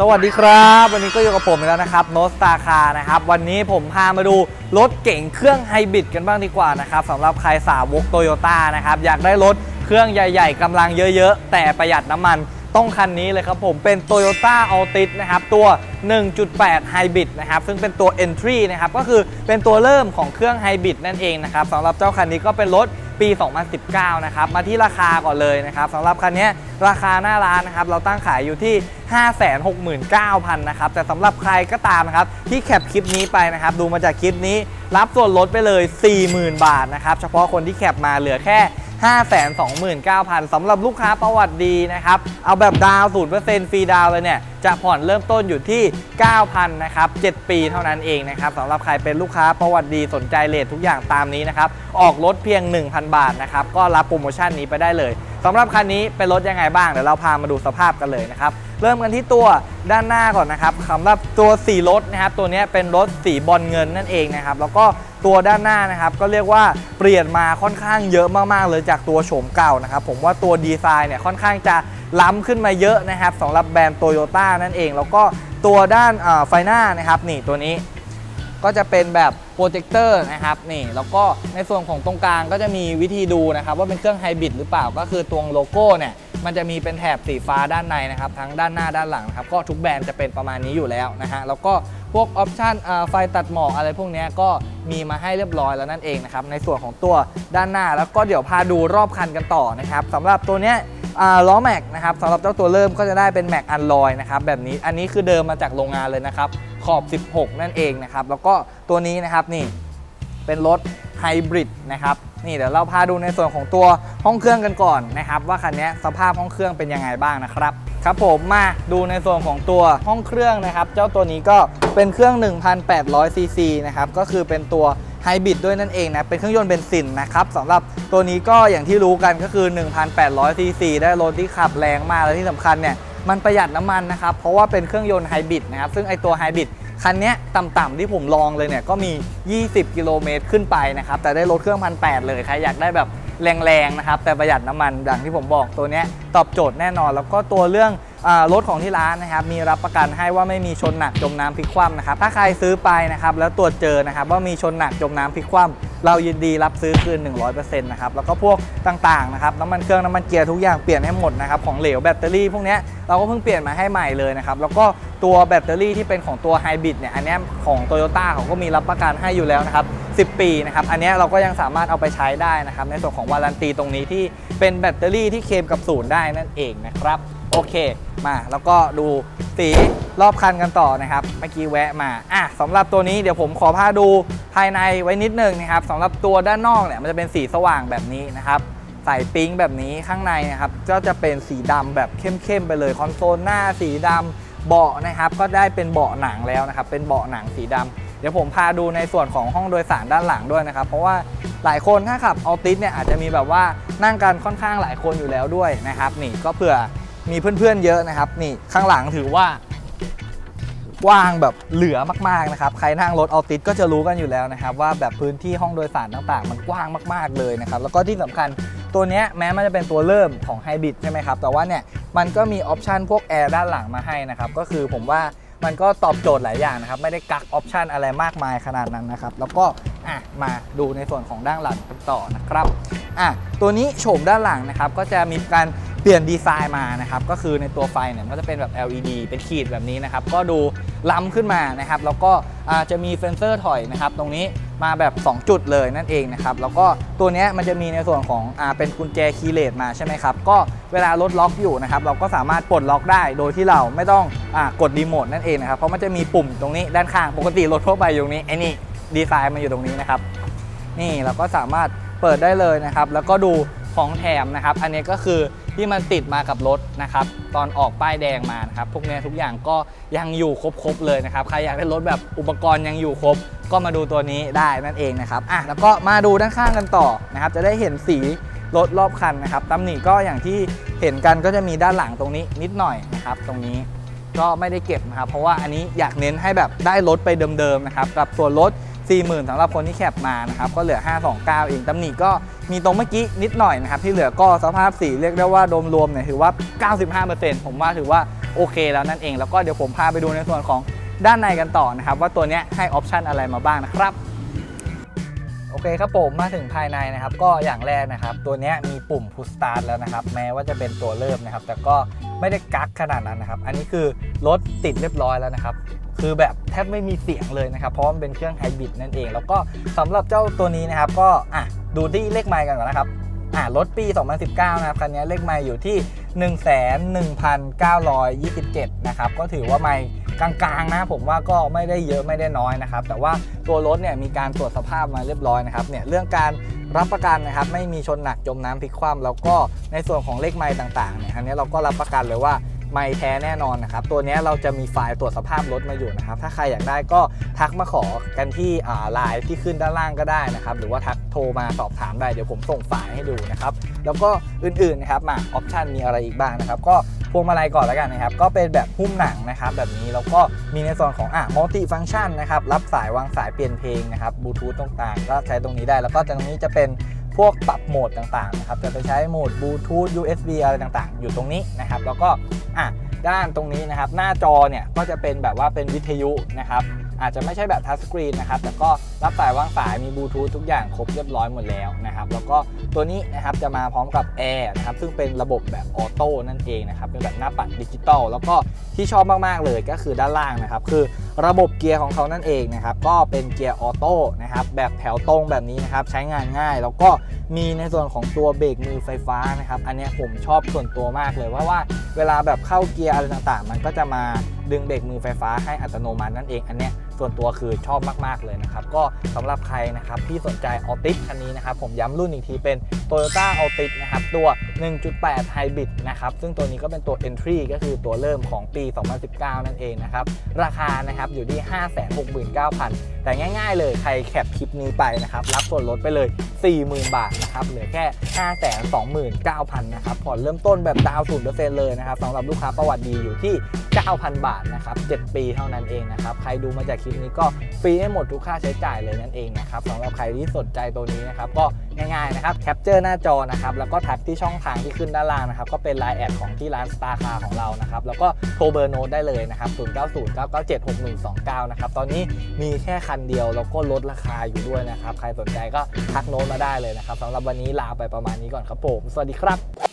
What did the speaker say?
สวัสดีครับ วันนี้ก็อยู่กับผมอีกแล้วนะครับโนสตาคานะครับ วันนี้ผมพามาดูรถเก่งเครื่องไฮบริดกันบ้างดีกว่านะครับสำหรับใครสาวกโตโยต้านะครับ อยากได้รถเครื่องใหญ่ๆกำลังเยอะๆ แต่ประหยัดน้ำมันต้องคันนี้เลยครับผมเป็น Toyota Altis นะครับ ตัว 1.8 Hybrid นะครับ ซึ่งเป็นตัว Entry นะครับ ก็คือเป็นตัวเริ่มของเครื่องไฮบริดนั่นเองนะครับสำหรับเจ้าคันนี้ก็เป็นรถปี 2019 นะครับ มาที่ราคาก่อนเลยนะครับสำหรับคันนี้ ราคาหน้าร้านนะครับเราตั้งขายอยู่ที่ 569,000นะครับแต่สำหรับใครก็ตามนะครับที่แคปคลิปนี้ไปนะครับดูมาจากคลิปนี้รับส่วนลดไปเลย 40,000 บาทนะครับเฉพาะคนที่แคปมาเหลือแค่ 529,000สำหรับลูกค้าประวัติดีนะครับ เอาแบบดาวน์0%ฟรีดาวเลยเนี่ย จะผ่อนเริ่มต้นอยู่ที่ 9,000นะครับ 7 ปีเท่านั้นเองนะครับสำหรับใครเป็นลูกค้าประวัติดีสนใจเลททุกอย่างตามนี้นะครับ ออกรถเพียง 1,000 บาทนะครับ ก็รับโปรโมชั่นนี้ไปได้เลยสำหรับคันนี้เป็นรถยังไงบ้างเดี๋ยวเราพามาดูสภาพกันเลยนะครับเริ่มกันที่ตัวด้านหน้าก่อนนะครับสำหรับตัวสีรถนะครับตัวนี้เป็นรถสีบอลเงินนั่นเองนะครับแล้วก็ ตัวด้านหน้านะครับก็เรียกว่าเปลี่ยนมาค่อนข้างเยอะมากๆเลยจากตัวโฉมเก่านะครับผมว่าตัวดีไซน์เนี่ยค่อนข้างจะล้ำขึ้นมาเยอะนะครับสำหรับแบรนด์โตโยต้านั่นเอง แล้วก็ตัวด้านไฟหน้านะครับนี่ตัวนี้ก็จะเป็นแบบโปรเจคเตอร์นะครับนี่แล้วก็ในส่วนของตรงกลางก็จะมีวิธีดูนะครับว่าเป็นเครื่องไฮบริดหรือเปล่าก็คือตรงโลโก้เนี่ย มันจะมีเป็นแถบสีฟ้าด้านในนะครับทั้งด้านหน้าด้านหลังนะครับก็ทุกแบรนด์จะเป็นประมาณนี้อยู่แล้วนะฮะแล้วก็พวกออปชันไฟตัดหมอกอะไรพวกนี้ก็มีมาให้เรียบร้อยแล้วนั่นเองนะครับในส่วนของตัวด้านหน้าแล้วก็เดี๋ยวพาดูรอบคันกันต่อนะครับสำหรับตัวเนี้ยล้อแม็กนะครับสำหรับเจ้าตัวเริ่มก็จะได้เป็นแม็กอันลอยนะครับแบบนี้อันนี้คือเดิมมาจากโรงงานเลยนะครับขอบ 16 นั่นเองนะครับแล้วก็ตัวนี้นะครับนี่เป็นรถ ฮบริดนะครับนี่เดี๋ยวเราพาดูในส่วนของตัวห้องเครื่องกันก่อนนะครับว่าคันนี้สภาพห้องเครื่องเป็นยังไงบ้างนะครับครับผมมาดูในส่วนของตัวห้องเครื่องนะครับ เจ้าตัวนี้ก็เป็นเครื่อง 1,800 ซีซีนะครับก็คือเป็นตัวไฮบริดด้วยนั่นเองนะเป็นเครื่องยนต์เบนซินนะครับสำหรับตัวนี้ก็อย่างที่รู้กันก็คือ 1,800 ซีซีได้รถที่ขับแรงมากและที่สำคัญเนี่ยมันประหยัดน้ำมันนะครับเพราะว่าเป็นเครื่องยนต์ไฮบริดนะครับซึ่งไอตัวไฮบริด คันนี้ต่ำๆที่ผมลองเลยเนี่ยก็มี 20 กิโลเมตรขึ้นไปนะครับ แต่ได้รถเครื่องพันแเลยใครอยากได้แบบแรงๆนะครับ แต่ประหยัดน้ำมันอย่างที่ผมบอกตัวนี้ตอบโจทย์แน่นอน แล้วก็ตัวเรื่อง รถของที่ร้านนะครับมีรับประกันให้ว่าไม่มีชนหนักจมน้ำพลิกคว่ำนะครับถ้าใครซื้อไปนะครับแล้วตรวจเจอนะครับว่ามีชนหนักจมน้ำพลิกคว่ำเรายินดีรับซื้อคืน 100%นะครับแล้วก็พวกต่างๆนะครับน้ำมันเครื่องน้ำมันเกียร์ทุกอย่างเปลี่ยนให้หมดนะครับของเหลวแบตเตอรี่พวกนี้เราก็เพิ่งเปลี่ยนมาให้ใหม่เลยนะครับแล้วก็ตัวแบตเตอรี่ที่เป็นของตัวไฮบริดเนี่ยอันนี้ของโตโยต้าเขาก็มีรับประกันให้อยู่แล้วนะครับ 10 ปีนะครับอันนี้เราก็ยังสามารถเอาไปใช้ได้นะครับในส่วนของวารันตีตรงนี้ที่เป็นแบตเตอรี่ที่เคมกับศูนย์ได้นั่นเองนะครับโอเคมาแล้วก็ดูสีรอบคันกันต่อนะครับเมื่อกี้แวะมาอะสำหรับตัวนี้เดี๋ยวผมขอพาดูภายในไว้นิดนึงนะครับสำหรับตัวด้านนอกเนี่ยมันจะเป็นสีสว่างแบบนี้นะครับใส่ปิ๊งแบบนี้ข้างในนะครับก็จะเป็นสีดำแบบเข้มๆไปเลยคอนโซลหน้าสีดำเบาะนะครับก็ได้เป็นเบาะหนังแล้วนะครับเป็นเบาะหนังสีดำเดี๋ยวผมพาดูในส่วนของห้องโดยสารด้านหลังด้วยนะครับ เพราะว่าหลายคนถ้าขับออติสเนี่ยอาจจะมีแบบว่านั่งกันค่อนข้างหลายคนอยู่แล้วด้วยนะครับ นี่ก็เผื่อมีเพื่อนๆเยอะนะครับ นี่ข้างหลังถือว่ากว้างแบบเหลือมากๆนะครับ ใครนั่งรถออติสก็จะรู้กันอยู่แล้วนะครับ ว่าแบบพื้นที่ห้องโดยสารต่างๆ มันกว้างมากๆเลยนะครับ แล้วก็ที่สำคัญตัวเนี้ยแม้มันจะเป็นตัวเริ่มของไฮบริดใช่ไหมครับ แต่ว่าเนี่ยมันก็มีออปชันพวกแอร์ด้านหลังมาให้นะครับ ก็คือผมว่า มันก็ตอบโจทย์หลายอย่างนะครับ ไม่ได้กักออปชันอะไรมากมายขนาดนั้นนะครับ แล้วก็อะมาดูในส่วนของด้านหลังกันต่อนะครับอะตัวนี้โฉมด้านหลังนะครับ ก็จะมีการเปลี่ยนดีไซน์มานะครับ ก็คือในตัวไฟเนี่ยก็จะเป็นแบบ LED เป็นขีดแบบนี้นะครับ ก็ดูล้ำขึ้นมานะครับ แล้วก็อ่าจะมีเฟนเซอร์ถอยนะครับ ตรงนี้ มาแบบ 2 จุดเลยนั่นเองนะครับแล้วก็ตัวนี้มันจะมีในส่วนของอ่าเป็นกุญแจคีย์เลสมาใช่ไหมครับก็เวลารถล็อกอยู่นะครับเราก็สามารถปลดล็อกได้โดยที่เราไม่ต้องอากดรีโมทนั่นเองนะครับเพราะมันจะมีปุ่มตรงนี้ด้านข้างปกติรถทั่วไปอยู่นี้ไอ้นี่ดีไซน์มันอยู่ตรงนี้นะครับนี่เราก็สามารถเปิดได้เลยนะครับแล้วก็ดูของแถมนะครับ อันนี้ก็คือ ที่มันติดมากับรถนะครับตอนออกป้ายแดงมานะครับพวกเนี้ทุกอย่างก็ยังอยู่ครบๆเลยนะครับใครอยากได้รถแบบอุปกรณ์ยังอยู่ครบ ก็มาดูตัวนี้ได้นั่นเองนะครับอะแล้วก็มาดูด้านข้างกันต่อนะครับจะได้เห็นสีรถรอบคันนะครับตำหนิก็อย่างที่เห็นกันก็จะมีด้านหลังตรงนี้นิดหน่อยนะครับตรงนี้ก็ไม่ได้เก็บนะครับเพราะว่าอันนี้อยากเน้นให้แบบได้รถไปเดิมๆนะครับกับส่วนรถ 40,000สำหรับคนที่แคปมานะครับก็เหลือ 529 เองตำหนิก็มีตรงเมื่อกี้นิดหน่อยนะครับที่เหลือก็สภาพสีเรียกได้ว่าโดมรวมเนี่ยถือว่า 95%ผมว่าถือว่าโอเคแล้วนั่นเอง แล้วก็เดี๋ยวผมพาไปดูในส่วนของด้านในกันต่อนะครับว่าตัวเนี้ยให้ออปชันอะไรมาบ้างนะครับโอเคครับผมมาถึงภายในนะครับ ก็อย่างแรกนะครับ ตัวเนี้ยมีปุ่ม push start แล้วนะครับ แม้ว่าจะเป็นตัวเริ่มนะครับ แต่ก็ไม่ได้กักขนาดนั้นนะครับ อันนี้คือรถติดเรียบร้อยแล้วนะครับ คือแบบแทบไม่มีเสียงเลยนะครับ เพราะมันเป็นเครื่องไฮบริดนั่นเอง แล้วก็สำหรับเจ้าตัวนี้นะครับ ก็อะดูที่เลขไมล์กันก่อนนะครับอ่ารถปี 2019 นะครับ คันนี้เลขไมล์อยู่ที่111,927 นะครับ ก็ถือว่าไมล์กลางๆนะผมว่าก็ไม่ได้เยอะไม่ได้น้อยนะครับ แต่ว่าตัวรถเนี่ยมีการตรวจสภาพมาเรียบร้อยนะครับเนี่ยเรื่องการรับประกันนะครับ ไม่มีชนหนักจมน้ำพลิกคว่ำแล้วก็ในส่วนของเลขไมล์ต่างๆเนี่ยอันนี้เราก็รับประกันเลยว่า ไมล์แท้แน่นอนนะครับ ตัวนี้เราจะมีไฟล์ตรวจสภาพรถมาอยู่นะครับ ถ้าใครอยากได้ก็ทักมาขอกันที่ไลน์ที่ขึ้นด้านล่างก็ได้นะครับ หรือว่าทักโทรมาสอบถามได้ เดี๋ยวผมส่งไฟล์ให้ดูนะครับ แล้วก็อื่นๆนะครับมาออปชันมีอะไรอีกบ้างนะครับ ก็พวงมาลัยก่อนแล้วกันนะครับ ก็เป็นแบบหุ้มหนังนะครับ แบบนี้แล้วก็มีในส่วนของอะมัลติฟัง c t ชันนะครับ รับสายวางสายเปลี่ยนเพลงนะครับบลูทูธต่างๆ ก็ใช้ตรงนี้ได้ แล้วก็ตรงนี้จะเป็นพวกปรับโหมดต่างๆนะครับ จะไปใช้โหมดบลูทูธ USB อะไรต่างๆ อยู่ตรงนี้นะครับ แล้วก็ อะด้านตรงนี้นะครับ หน้าจอเนี่ยก็จะเป็นแบบว่าเป็นวิทยุนะครับ อาจจะไม่ใช่แบบทัชสกรีนนะครับ แต่ก็รับสายวางสายมีบลูทูธทุกอย่างครบเรียบร้อยหมดแล้วนะครับ แล้วก็ตัวนี้นะครับจะมาพร้อมกับแอร์นะครับ ซึ่งเป็นระบบแบบออโต้นั่นเองนะครับ เป็นแบบหน้าปัดดิจิตอลแล้วก็ที่ชอบมากๆเลยก็คือด้านล่างนะครับ คือ ระบบเกียร์ของเขานั่นเองนะครับก็เป็นเกียร์ออโต้นะครับแบบแถวตรงแบบนี้นะครับใช้งานง่าย แล้วก็มีในส่วนของตัวเบรกมือไฟฟ้านะครับอันนี้ผมชอบส่วนตัวมากเลยเพราะว่าเวลาแบบเข้าเกียร์อะไรต่างๆ มันก็จะมาดึงเบรกมือไฟฟ้าให้อัตโนมัตินั่นเองอันเนี้ยส่วนตัวคือชอบมาก ๆ เลยนะครับ ก็สำหรับใครนะครับที่สนใจออติสคันนี้นะครับ ผมย้ำรุ่นอีกทีเป็น Toyota Altis นะครับ ตัว 1.8 Hybrid นะครับ ซึ่งตัวนี้ก็เป็นตัว Entry ก็คือตัวเริ่มของปี 2019 นั่นเองนะครับ ราคานะครับอยู่ที่ 569,000 แต่ง่ายๆเลยใครแคปคลิปนี้ไปนะครับ รับส่วนลดไปเลย 40,000 บาทนะครับเหลือแค่ 529,000 นะครับผ่อนเริ่มต้นแบบดาวน์0%เลยนะครับสำหรับลูกค้าประวัติดีอยู่ที่ 9,000 บาทนะครับ7ปีเท่านั้นเองนะครับใครดูมาจากคลิปนี้ก็ฟรีให้หมดทุกค่าใช้จ่ายเลยนั่นเองนะครับสำหรับใครที่สนใจตัวนี้นะครับก็ ง่ายๆนะครับแคปเจอร์หน้าจอนะครับแล้วก็แท็กที่ช่องทางที่ขึ้นด้านล่างนะครับก็เป็นไลน์แอดของที่ร้านสตาร์คาของเรานะครับแล้วก็โทรเบอร์โน้ตได้เลยนะครับ0909976129นะครับตอนนี้มีแค่คันเดียวแล้วก็ลดราคาอยู่ด้วยนะครับใครสนใจก็ทักโน้ตมาได้เลยนะครับสำหรับวันนี้ลาไปประมาณนี้ก่อนครับผม สวัสดีครับ